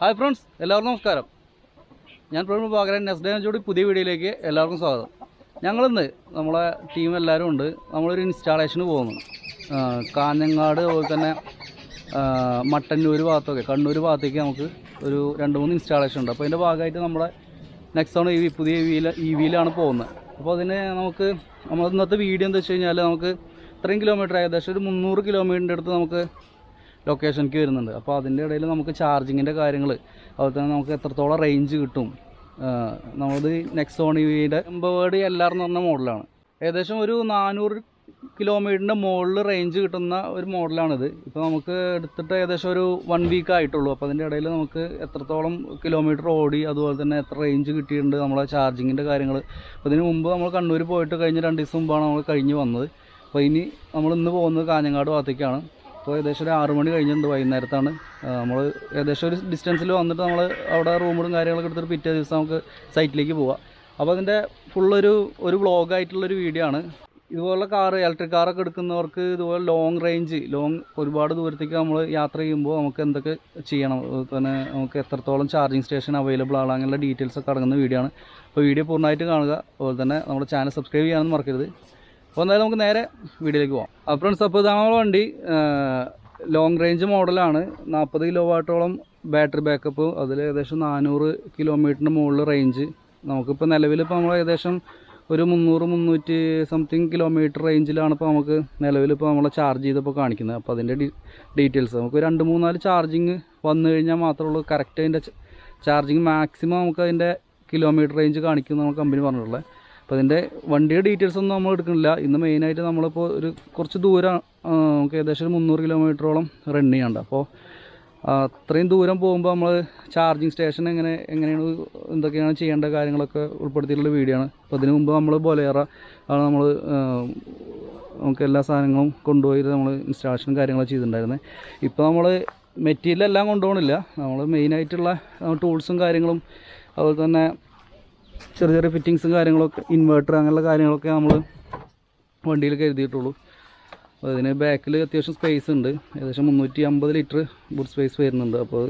Hi friends എല്ലാവർക്കും നമസ്കാരം. ഞാൻ പ്രവീൺ നെസ്ഡേനെ ജോഡി പുതിയ വീഡിയോയിലേക്ക് എല്ലാവർക്കും സ്വാഗതം. ഞങ്ങളിന്ന് നമ്മളെ ടീം എല്ലാവരും ഉണ്ട്. നമ്മളൊരു ഇൻസ്റ്റാളേഷന് പോകുന്നു. കാഞ്ഞങ്ങാട് അതുപോലെ തന്നെ മട്ടന്നൂർ ഭാഗത്തൊക്കെ കണ്ണൂർ ഭാഗത്തേക്ക് നമുക്ക് ഒരു രണ്ട് മൂന്ന് ഇൻസ്റ്റാളേഷൻ ഉണ്ട്. അപ്പോൾ അതിന്റെ ഭാഗമായിട്ട് നമ്മുടെ നെക്സോൺ ഇ വി പുതിയ വിയിൽ ഇ വിയിലാണ് പോകുന്നത്. അപ്പോൾ അതിന് നമുക്ക് നമ്മൾ ഇന്നത്തെ വീഡിയോ എന്താ വെച്ച് കഴിഞ്ഞാൽ നമുക്ക് ഇത്രയും കിലോമീറ്റർ ഏകദേശം ഒരു മുന്നൂറ് കിലോമീറ്ററിന്റെ അടുത്ത് നമുക്ക് ലൊക്കേഷനിലേക്ക് വരുന്നുണ്ട്. അപ്പോൾ അതിന്റെ ഇടയിൽ നമുക്ക് ചാർജിങ്ങിന്റെ കാര്യങ്ങൾ അതുപോലെ തന്നെ നമുക്ക് എത്രത്തോളം റേഞ്ച് കിട്ടും നമ്മളത് നെക്സോൺ വിയുടെ എംബവേർഡ് എൽ ആർ എന്ന് പറഞ്ഞ മോഡലാണ് ഏകദേശം ഒരു നാനൂറ് കിലോമീറ്ററിന്റെ മുകളിൽ റേഞ്ച് കിട്ടുന്ന ഒരു മോഡലാണിത് ഇപ്പോൾ നമുക്ക് എടുത്തിട്ട് ഏകദേശം ഒരു വൺ വീക്ക് ആയിട്ടുള്ളൂ. അപ്പോൾ അതിന്റെ ഇടയിൽ നമുക്ക് എത്രത്തോളം കിലോമീറ്റർ ഓടി അതുപോലെ തന്നെ എത്ര റേഞ്ച് കിട്ടിയിട്ടുണ്ട് നമ്മളെ ചാർജിങ്ങിന്റെ കാര്യങ്ങൾ അപ്പോൾ ഇതിന് മുമ്പ് നമ്മൾ കണ്ണൂർ പോയിട്ട് കഴിഞ്ഞ രണ്ട് ദിവസം മുമ്പാണ് നമ്മൾ കഴിഞ്ഞ് വന്നത്. അപ്പോൾ ഇനി നമ്മൾ ഇന്ന് പോകുന്നത് കാഞ്ഞങ്ങാട് ഭാഗത്തേക്കാണ്. അപ്പോൾ ഏകദേശം ഒരു ആറ് മണി കഴിഞ്ഞിട്ടുണ്ട് വൈകുന്നേരത്താണ്. നമ്മൾ ഏകദേശം ഒരു ഡിസ്റ്റൻസിൽ വന്നിട്ട് നമ്മൾ അവിടെ റൂമുകളും കാര്യങ്ങളൊക്കെ എടുത്തിട്ട് പിറ്റേ ദിവസം നമുക്ക് സൈറ്റിലേക്ക് പോവാം. അപ്പോൾ അതിന്റെ ഫുള്ളൊരു ഒരു വ്ളോഗായിട്ടുള്ളൊരു വീഡിയോ ആണ്. ഇതുപോലുള്ള കാർ ഇലക്ട്രിക് കാറൊക്കെ എടുക്കുന്നവർക്ക് ഇതുപോലെ ലോങ് റേഞ്ച് ലോങ് ഒരുപാട് ദൂരത്തേക്ക് നമ്മൾ യാത്ര ചെയ്യുമ്പോൾ നമുക്ക് എന്തൊക്കെ ചെയ്യണം? തന്നെ നമുക്ക് എത്രത്തോളം ചാർജിങ് സ്റ്റേഷൻ അവൈലബിൾ ആണ് അങ്ങനെയുള്ള ഡീറ്റെയിൽസ് ഒക്കെ അടങ്ങുന്ന വീഡിയോ ആണ്. അപ്പോൾ വീഡിയോ പൂർണമായിട്ട് കാണുക. അതുപോലെ തന്നെ നമ്മുടെ ചാനൽ സബ്സ്ക്രൈബ് ചെയ്യാനൊന്നും മറക്കരുത്. അപ്പോൾ എന്തായാലും നമുക്ക് നേരെ വീഡിയോയിലേക്ക് പോകാം അപ്പോൾ ഫ്രണ്ട്സ് അപ്പോൾ ഇതാണ് വണ്ടി. ലോങ് റേഞ്ച് മോഡലാണ്. നാൽപ്പത് കിലോ വാട്ടോളം ബാറ്ററി ബാക്കപ്പ് അതിൽ ഏകദേശം നാനൂറ് കിലോമീറ്ററിന് മുകളിൽ റേഞ്ച് നമുക്കിപ്പോൾ നിലവിലിപ്പോൾ നമ്മൾ ഏകദേശം ഒരു മുന്നൂറ് മുന്നൂറ്റി സംതിങ് കിലോമീറ്റർ റേഞ്ചിലാണ് ഇപ്പോൾ നമുക്ക് നിലവിലിപ്പോൾ നമ്മൾ ചാർജ് ചെയ്തപ്പോൾ കാണിക്കുന്നത്. അപ്പോൾ അതിന്റെ ഡീറ്റെയിൽസ് നമുക്ക് രണ്ട് മൂന്നാൽ ചാർജിങ് വന്നു കഴിഞ്ഞാൽ മാത്രമേ ഉള്ളൂ. കറക്റ്റ് അതിന്റെ ചാർജിങ് മാക്സിമം നമുക്ക് അതിന്റെ കിലോമീറ്റർ റേഞ്ച് കാണിക്കുന്നു നമ്മൾ കമ്പനി പറഞ്ഞിട്ടുള്ളത്. അപ്പോൾ അതിന്റെ വണ്ടിയുടെ ഡീറ്റെയിൽസ് ഒന്നും നമ്മൾ എടുക്കുന്നില്ല ഇന്ന് മെയിനായിട്ട് നമ്മളിപ്പോൾ ഒരു കുറച്ച് ദൂരം നമുക്ക് ഏകദേശം ഒരു മുന്നൂറ് കിലോമീറ്ററോളം റൺ ചെയ്യാണ്ട് അപ്പോൾ അത്രയും ദൂരം പോകുമ്പോൾ നമ്മൾ ചാർജിങ് സ്റ്റേഷൻ എങ്ങനെ എങ്ങനെയാണ് എന്തൊക്കെയാണ് ചെയ്യേണ്ട കാര്യങ്ങളൊക്കെ ഉൾപ്പെടുത്തിയിട്ടുള്ള വീഡിയോ ആണ്. അപ്പോൾ അതിന് മുമ്പ് നമ്മൾ ബൊലേറ ആണ് നമ്മൾ നമുക്ക് എല്ലാ സാധനങ്ങളും കൊണ്ടുപോയിട്ട് നമ്മൾ ഇൻസ്റ്റാളേഷൻ കാര്യങ്ങളൊക്കെ ചെയ്തിട്ടുണ്ടായിരുന്നത് ഇപ്പോൾ നമ്മൾ മെറ്റീരിയൽ എല്ലാം കൊണ്ടുപോകണില്ല. നമ്മൾ മെയിനായിട്ടുള്ള ടൂൾസും കാര്യങ്ങളും അതുപോലെ തന്നെ ചെറിയ ചെറിയ ഫിറ്റിങ്സും കാര്യങ്ങളൊക്കെ ഇൻവേർട്ടർ അങ്ങനെയുള്ള കാര്യങ്ങളൊക്കെ നമ്മൾ വണ്ടിയിൽ കരുതിയിട്ടുള്ളൂ. അപ്പോൾ അതിന് ബാക്കിൽ അത്യാവശ്യം സ്പേസ് ഉണ്ട്. ഏകദേശം മുന്നൂറ്റി അമ്പത് ലിറ്റർ ബുഡ് സ്പേസ് വരുന്നുണ്ട് അപ്പോൾ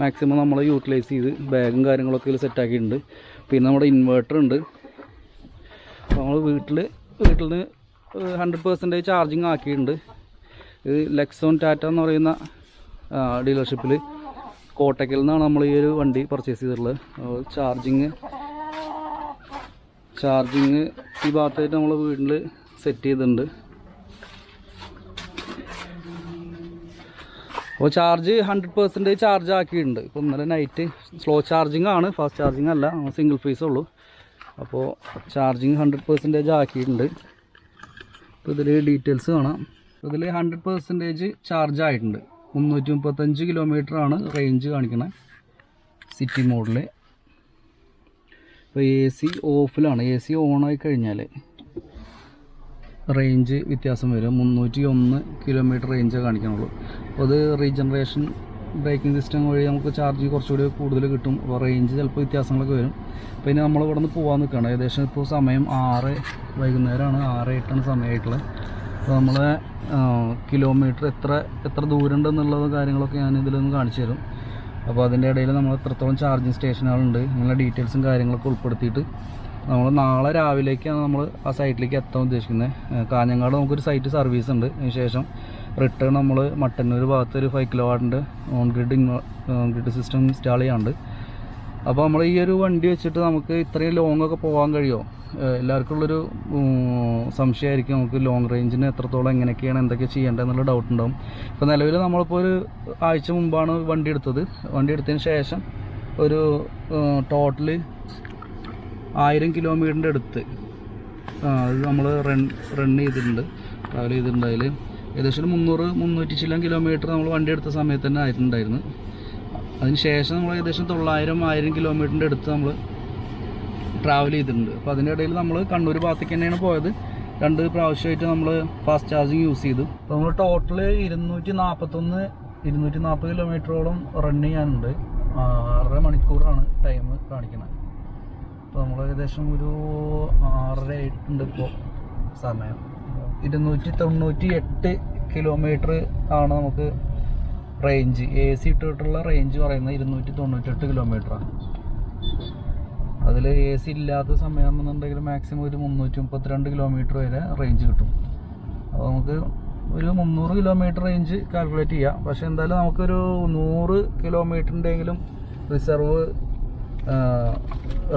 മാക്സിമം നമ്മൾ യൂട്ടിലൈസ് ചെയ്ത് ബാഗും കാര്യങ്ങളൊക്കെ ഇതിൽ സെറ്റാക്കിയിട്ടുണ്ട് പിന്നെ നമ്മുടെ ഇൻവേർട്ടർ ഉണ്ട്. അപ്പോൾ നമ്മൾ വീട്ടിൽ വീട്ടിൽ നിന്ന് ഹൺഡ്രഡ് പെർസെന്റേജ് ചാർജിങ് ആക്കിയിട്ടുണ്ട്. ഇത് ലെക്സോൺ ടാറ്റ എന്ന് പറയുന്ന ഡീലർഷിപ്പിൽ കോട്ടക്കൽ നിന്നാണ് നമ്മൾ ഈ ഒരു വണ്ടി പർച്ചേസ് ചെയ്തിട്ടുള്ളത്. ചാർജിങ് ചാർജിങ് ഈ ഭാഗത്തായിട്ട് നമ്മൾ വീട്ടിൽ സെറ്റ് ചെയ്തിട്ടുണ്ട്. അപ്പോൾ ചാർജ് ഹൺഡ്രഡ് പെർസെന്റേജ് ചാർജ് ആക്കിയിട്ടുണ്ട്. ഇപ്പോൾ ഇന്നലെ നൈറ്റ് സ്ലോ ചാർജിങ് ആണ്. ഫാസ്റ്റ് ചാർജിങ് അല്ല. സിംഗിൾ ഫേസ് ഉള്ളൂ. അപ്പോൾ ചാർജിങ് ഹൺഡ്രഡ് പെർസെന്റേജ് ആക്കിയിട്ടുണ്ട്. ഇപ്പോൾ ഇതിൽ ഡീറ്റെയിൽസ് കാണാം. ഇതിൽ ഹൺഡ്രഡ് പെർസെന്റേജ് ചാർജ് ആയിട്ടുണ്ട്. മുന്നൂറ്റി മുപ്പത്തഞ്ച് കിലോമീറ്റർ ആണ് റേഞ്ച് കാണിക്കുന്നത് സിറ്റി മോഡിൽ ഇപ്പോൾ എ സി ഓഫിലാണ്. എ സി ഓണായി കഴിഞ്ഞാൽ റേഞ്ച് വ്യത്യാസം വരും. മുന്നൂറ്റി ഒന്ന് കിലോമീറ്റർ റേഞ്ചേ കാണിക്കണുള്ളൂ. അപ്പോൾ അത് റീജനറേഷൻ ബ്രേക്കിംഗ് സിസ്റ്റം വഴി നമുക്ക് ചാർജ് കുറച്ചുകൂടി കൂടുതൽ കിട്ടും. അപ്പോൾ റേഞ്ച് ചിലപ്പോൾ വ്യത്യാസങ്ങളൊക്കെ വരും. പിന്നെ നമ്മൾ ഇവിടെ നിന്ന് പോകാൻ നിൽക്കുകയാണ് ഏകദേശം ഇപ്പോൾ സമയം ആറ് വൈകുന്നേരമാണ് ആറ് എട്ടാണ് സമയമായിട്ടുള്ളത് അപ്പോൾ നമ്മളെ കിലോമീറ്റർ എത്ര എത്ര ദൂരം ഉണ്ടെന്നുള്ളത് കാര്യങ്ങളൊക്കെ ഞാൻ ഇതിലൊന്ന് കാണിച്ചു തരും. അപ്പോൾ അതിന്റെ ഇടയിൽ നമ്മൾ എത്രത്തോളം ചാർജിങ് സ്റ്റേഷനുകളുണ്ട് അങ്ങനെ ഡീറ്റെയിൽസും കാര്യങ്ങളൊക്കെ ഉൾപ്പെടുത്തിയിട്ട് നമ്മൾ നാളെ രാവിലേക്കാണ് നമ്മൾ ആ സൈറ്റിലേക്ക് എത്താൻ ഉദ്ദേശിക്കുന്നത്. കാഞ്ഞങ്ങാട് നമുക്കൊരു സൈറ്റ് സർവീസ് ഉണ്ട്. അതിന് ശേഷം റിട്ടേൺ നമ്മൾ മട്ടന്നൂർ ഭാഗത്ത് ഒരു five kilo വാട്ടിന്റെ on grid on grid system install ചെയ്യാണ്ട് അപ്പോൾ നമ്മൾ ഈ ഒരു വണ്ടി വെച്ചിട്ട് നമുക്ക് ഇത്രയും ലോങ് ഒക്കെ പോകാൻ കഴിയുമോ? എല്ലാവർക്കും ഉള്ളൊരു സംശയമായിരിക്കും നമുക്ക് ലോങ് റേഞ്ചിന് എത്രത്തോളം എങ്ങനെയൊക്കെയാണ് എന്തൊക്കെ ചെയ്യേണ്ടത് എന്നുള്ള ഡൗട്ട് ഉണ്ടാവും. ഇപ്പോൾ നിലവിൽ നമ്മളിപ്പോൾ ഒരു ആഴ്ച മുമ്പാണ് വണ്ടി എടുത്തത്. വണ്ടി എടുത്തതിന് ശേഷം ഒരു ടോട്ടൽ ആയിരം കിലോമീറ്ററിന്റെ അടുത്ത് അത് നമ്മൾ റൺ റൺ ചെയ്തിട്ടുണ്ട്. ട്രാവൽ ചെയ്തിട്ടുണ്ട് അതിൽ ഏകദേശം മുന്നൂറ് മുന്നൂറ്റി ചില്ലം കിലോമീറ്റർ നമ്മൾ വണ്ടി എടുത്ത സമയത്ത് തന്നെ ആയിട്ടുണ്ടായിരുന്നു. അതിന് ശേഷം നമ്മൾ ഏകദേശം തൊള്ളായിരം ആയിരം കിലോമീറ്ററിന്റെ അടുത്ത് നമ്മൾ ട്രാവൽ ചെയ്തിട്ടുണ്ട്. അപ്പോൾ അതിന്റെ ഇടയിൽ നമ്മൾ കണ്ണൂർ ഭാഗത്തേക്ക് തന്നെയാണ് പോയത്. രണ്ട് പ്രാവശ്യമായിട്ട് നമ്മൾ ഫാസ്റ്റ് ചാർജിങ് യൂസ് ചെയ്തു. അപ്പോൾ നമ്മൾ ടോട്ടൽ ഇരുന്നൂറ്റി നാൽപ്പത്തൊന്ന് ഇരുന്നൂറ്റി നാൽപ്പത് കിലോമീറ്ററോളം റൺ ചെയ്യാനുണ്ട് ആറര മണിക്കൂറാണ് ടൈം കാണിക്കുന്നത് അപ്പോൾ നമ്മൾ ഏകദേശം ഒരു ആറര ആയിട്ടുണ്ട് ഇപ്പോൾ സമയം. ഇരുന്നൂറ്റി തൊണ്ണൂറ്റി എട്ട് കിലോമീറ്റർ ആണ് നമുക്ക് റേഞ്ച് എ സി ഇട്ടിട്ടുള്ള റേഞ്ച് പറയുന്നത് ഇരുന്നൂറ്റി തൊണ്ണൂറ്റെട്ട് കിലോമീറ്ററാണ് അതിൽ എ സി ഇല്ലാത്ത സമയമാണെന്നുണ്ടെങ്കിൽ മാക്സിമം ഒരു മുന്നൂറ്റി മുപ്പത്തിരണ്ട് കിലോമീറ്റർ വരെ റേഞ്ച് കിട്ടും. അപ്പോൾ നമുക്ക് ഒരു മുന്നൂറ് കിലോമീറ്റർ റേഞ്ച് കാൽക്കുലേറ്റ് ചെയ്യാം. പക്ഷേ എന്തായാലും നമുക്കൊരു നൂറ് കിലോമീറ്ററിന്റെങ്കിലും റിസർവ്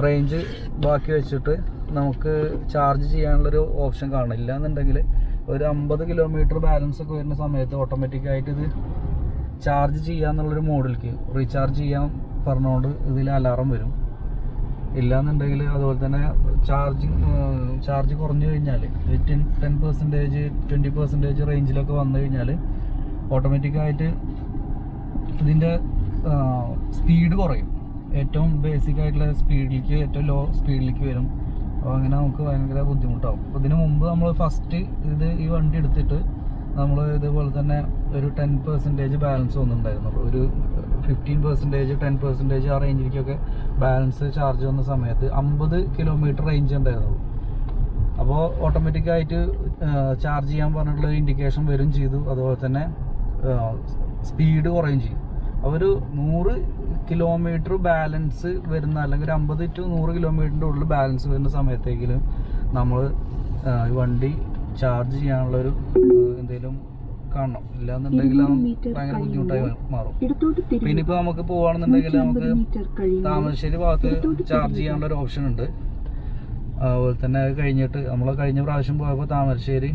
റേഞ്ച് ബാക്കി വെച്ചിട്ട് നമുക്ക് ചാർജ് ചെയ്യാനുള്ളൊരു ഓപ്ഷൻ കാണില്ല എന്നുണ്ടെങ്കിൽ ഒരു അമ്പത് കിലോമീറ്റർ ബാലൻസ് ഒക്കെ വരുന്ന സമയത്ത് ഓട്ടോമാറ്റിക്കായിട്ട് ഇത് ചാർജ് ചെയ്യാന്നുള്ളൊരു മോഡിലേക്ക് റീചാർജ് ചെയ്യാൻ പറഞ്ഞുകൊണ്ട് ഇതിൽ അലാറം വരും. ഇല്ലാന്നുണ്ടെങ്കിൽ അതുപോലെ തന്നെ ചാർജിങ് ചാർജ് കുറഞ്ഞു കഴിഞ്ഞാൽ ten ten percentage twenty percentage റേഞ്ചിലൊക്കെ വന്നു കഴിഞ്ഞാൽ ഓട്ടോമാറ്റിക്കായിട്ട് ഇതിന്റെ സ്പീഡ് കുറയും. ഏറ്റവും ബേസിക് ആയിട്ടുള്ള സ്പീഡിലേക്ക് ഏറ്റവും ലോ സ്പീഡിലേക്ക് വരും. അപ്പോൾ അങ്ങനെ നമുക്ക് ഭയങ്കര ബുദ്ധിമുട്ടാവും. അപ്പോൾ ഇതിന് മുമ്പ് നമ്മൾ ഫസ്റ്റ് ഇത് ഈ വണ്ടി എടുത്തിട്ട് നമ്മൾ ഇതുപോലെ തന്നെ ഒരു ടെൻ പെർസെന്റേജ് ബാലൻസ് വന്നിട്ടുണ്ടായിരുന്നു. ഒരു ഫിഫ്റ്റീൻ പെർസെന്റേജ് ടെൻ പെർസെന്റേജ് ആ റേഞ്ചിലേക്കൊക്കെ ബാലൻസ് ചാർജ് വന്ന സമയത്ത് അമ്പത് കിലോമീറ്റർ റേഞ്ച് ഉണ്ടായിരുന്നു. അപ്പോൾ ഓട്ടോമാറ്റിക്കായിട്ട് ചാർജ് ചെയ്യാൻ പറഞ്ഞിട്ടുള്ള ഇൻഡിക്കേഷൻ വരും ചെയ്തു. അതുപോലെ തന്നെ സ്പീഡ് കുറയും ചെയ്യും. ഒരു നൂറ് കിലോമീറ്റർ ബാലൻസ് വരുന്ന അല്ലെങ്കിൽ ഒരു അമ്പത് ടു നൂറ് കിലോമീറ്ററിന്റെ ഉള്ളിൽ ബാലൻസ് വരുന്ന സമയത്തേക്കിലും നമ്മൾ വണ്ടി ചാർജ് ചെയ്യാനുള്ളൊരു എന്തെങ്കിലും കാണണം. ഇല്ലാന്നുണ്ടെങ്കിൽ ഭയങ്കര ബുദ്ധിമുട്ടായി മാറും. പിന്നെ ഇപ്പൊ നമുക്ക് പോവാണെന്നുണ്ടെങ്കിൽ നമുക്ക് താമരശ്ശേരി ഭാഗത്ത് ചാർജ് ചെയ്യാനുള്ള ഒരു ഓപ്ഷൻ ഉണ്ട്. അതുപോലെ തന്നെ അത് കഴിഞ്ഞിട്ട് നമ്മൾ കഴിഞ്ഞ പ്രാവശ്യം പോയപ്പോൾ താമരശ്ശേരി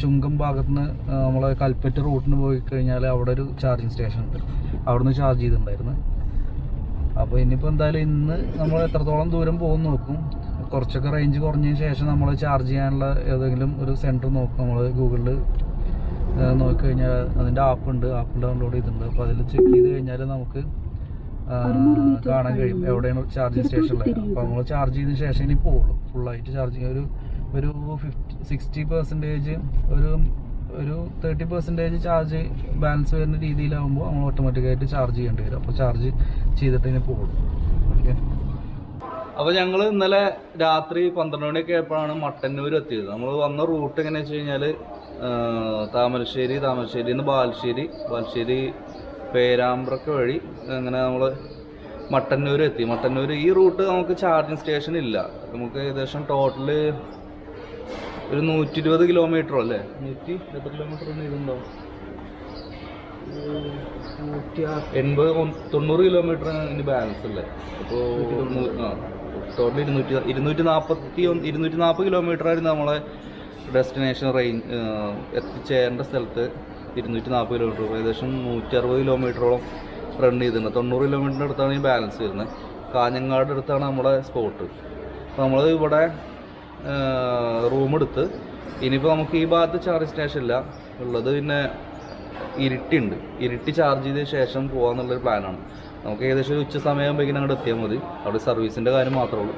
ചുങ്കം ഭാഗത്ത് നിന്ന് നമ്മൾ കൽപ്പറ്റ റൂട്ടിന് പോയി കഴിഞ്ഞാൽ അവിടെ ഒരു ചാർജിങ് സ്റ്റേഷൻ ഉണ്ട്. അവിടെ നിന്ന് ചാർജ് ചെയ്തിട്ടുണ്ടായിരുന്നു. അപ്പോൾ ഇനിയിപ്പോൾ എന്തായാലും ഇന്ന് നമ്മൾ എത്രത്തോളം ദൂരം പോകും നോക്കും. കുറച്ചൊക്കെ റേഞ്ച് കുറഞ്ഞതിന് ശേഷം നമ്മൾ ചാർജ് ചെയ്യാനുള്ള ഏതെങ്കിലും ഒരു സെന്റർ നോക്കും നമ്മൾ ഗൂഗിളിൽ നോക്കിക്കഴിഞ്ഞാൽ അതിന്റെ ആപ്പ് ഉണ്ട്. ആപ്പ് ഡൗൺലോഡ് ചെയ്തിട്ടുണ്ട്. അപ്പോൾ അതിൽ ചെക്ക് ചെയ്ത് കഴിഞ്ഞാൽ നമുക്ക് കാണാൻ കഴിയും. എവിടെയാണ് ചാർജിങ് ഉള്ളത്. അപ്പോൾ നമ്മൾ ചാർജ് ചെയ്തതിന് ശേഷം ഇനി പോകുള്ളൂ ഫുള്ളായിട്ട് ചാർജ് ചെയ്യാൻ ഒരു ഒരു ഫിഫ്റ്റി സിക്സ്റ്റി പെർസെന്റേജ് ഒരു ഒരു തേർട്ടി പെർസെന്റേജ് ചാർജ് ബാലൻസ് വരുന്ന രീതിയിലാകുമ്പോൾ നമ്മൾ ഓട്ടോമാറ്റിക്കായിട്ട് ചാർജ് ചെയ്യേണ്ടി വരും. അപ്പോൾ ചാർജ് ചെയ്തിട്ട് ഇനി പോകുള്ളൂ ഓക്കെ. അപ്പോൾ ഞങ്ങൾ ഇന്നലെ രാത്രി പന്ത്രണ്ട് മണിയൊക്കെ ആയപ്പോഴാണ് മട്ടന്നൂർ എത്തിയത്. നമ്മൾ വന്ന റൂട്ട് എങ്ങനെയാണെന്ന് വെച്ച് കഴിഞ്ഞാൽ താമരശ്ശേരി താമരശ്ശേരി നിന്ന് ബാലുശ്ശേരി. ബാലുശ്ശേരി പേരാമ്പ്രക്ക വഴി അങ്ങനെ നമ്മൾ മട്ടന്നൂർ എത്തി. മട്ടന്നൂർ ഈ റൂട്ട് നമുക്ക് ചാർജിങ് സ്റ്റേഷൻ ഇല്ല. നമുക്ക് ഏകദേശം ടോട്ടൽ ഒരു നൂറ്റി ഇരുപത് കിലോമീറ്ററോ അല്ലേ? നൂറ്റി എത്ര കിലോമീറ്റർ ഇതുണ്ടോ നൂറ്റി എൺപത് തൊണ്ണൂറ് കിലോമീറ്റർ ഇനി ബാലൻസ് അല്ലേ അപ്പോൾ ടോട്ടൽ ഇരുന്നൂറ്റി ഇരുന്നൂറ്റി നാൽപ്പത്തി ഒന്ന് ഇരുന്നൂറ്റി നാൽപ്പത് കിലോമീറ്റർ ആയിരുന്നു നമ്മളെ ഡെസ്റ്റിനേഷൻ റേഞ്ച് എത്തിച്ചേരേണ്ട സ്ഥലത്ത് ഇരുന്നൂറ്റി നാൽപ്പത് കിലോമീറ്റർ ഏകദേശം നൂറ്റി അറുപത് കിലോമീറ്ററോളം റൺ ചെയ്തിട്ടുണ്ട്. തൊണ്ണൂറ് കിലോമീറ്ററിന്റെ അടുത്താണ് ഈ ബാലൻസ് വരുന്നത്. കാഞ്ഞങ്ങാട് അടുത്താണ് നമ്മുടെ സ്പോട്ട് അപ്പോൾ നമ്മൾ ഇവിടെ റൂം എടുത്ത് ഇനിയിപ്പോൾ നമുക്ക് ഈ ഭാഗത്ത് ചാർജ് സ്റ്റേഷൻ ഇല്ല. ഉള്ളത് പിന്നെ ഇരുട്ടിയുണ്ട് ഇരുട്ടി ചാർജ് ചെയ്ത ശേഷം പോകാന്നുള്ളൊരു പ്ലാനാണ് നമുക്ക് ഏകദേശം ഒരു ഉച്ച സമയമാകുമ്പോഴേക്കും അങ്ങോട്ട് എത്തിയാൽ മതി. അവിടെ സർവീസിന്റെ കാര്യം മാത്രമേ ഉള്ളൂ.